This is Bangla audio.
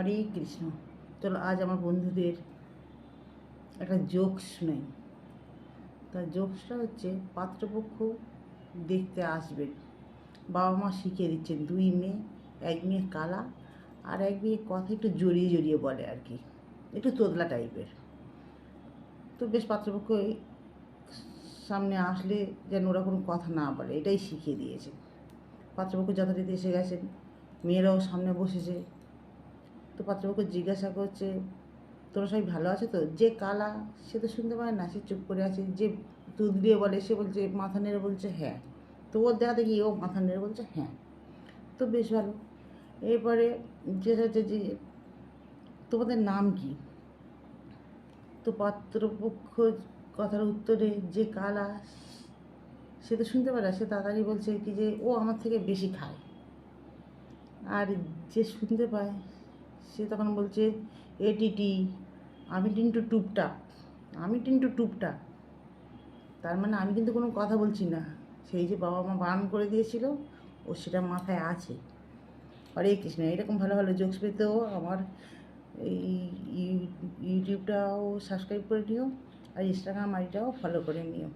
হরে কৃষ্ণ। চলো আজ আমার বন্ধুদের একটা জোক শুনাই। তার জোকসটা হচ্ছে পাত্রপক্ষ দেখতে আসবেন। বাবা মা শিখিয়ে দিচ্ছেন, দুই মেয়ে, এক মেয়ে কালা আর এক মেয়ে কথা একটু জড়িয়ে জড়িয়ে বলে আর কি, একটু তোদলা টাইপের তো বেশ পাত্রপক্ষ সামনে আসলে যেন ওরা কোনো কথা না বলে, এটাই শিখিয়ে দিয়েছে। পাত্রপক্ষ যথারীতি এসে গেছেন, মেয়েরাও সামনে বসেছে তো পাত্রপক্ষ জিজ্ঞাসা করছে, তোমরা সবাই ভালো আছে তো? যে কালা, সে তো শুনতে পারে না, সে চুপ করে আছে। যে দুধ দিয়ে বলে, সে বলছে, মাথা নেড়ে বলছে হ্যাঁ। তো ওর দেখা দেখি, ও মাথা নেড়ে বলছে হ্যাঁ। তো বেশ ভালো। এরপরে যে হচ্ছে যে, তোমাদের নাম কি? তো পাত্রপক্ষ কথার উত্তরে, যে কালা, সে তো শুনতে পারে সে তাড়াতাড়ি বলছে কি যে, ও আমার থেকে বেশি খায়। আর যে শুনতে পায় সে তখন বলছে এটিটি আমি টিন্টু টুপটাপ আমি টিন্টু টুপটাপ তার মানে আমি কিন্তু কোনো কথা বলছি না। সেই যে বাবা মা বারণ করে দিয়েছিল, ও সেটা মাথায় আছে। হরে কৃষ্ণ এরকম ভালো ভালো জোকস পেতেও আমার এই ইউটিউবটাও সাবস্ক্রাইব করে নিও আর ইনস্টাগ্রাম আইডিটাও ফলো করে নিও।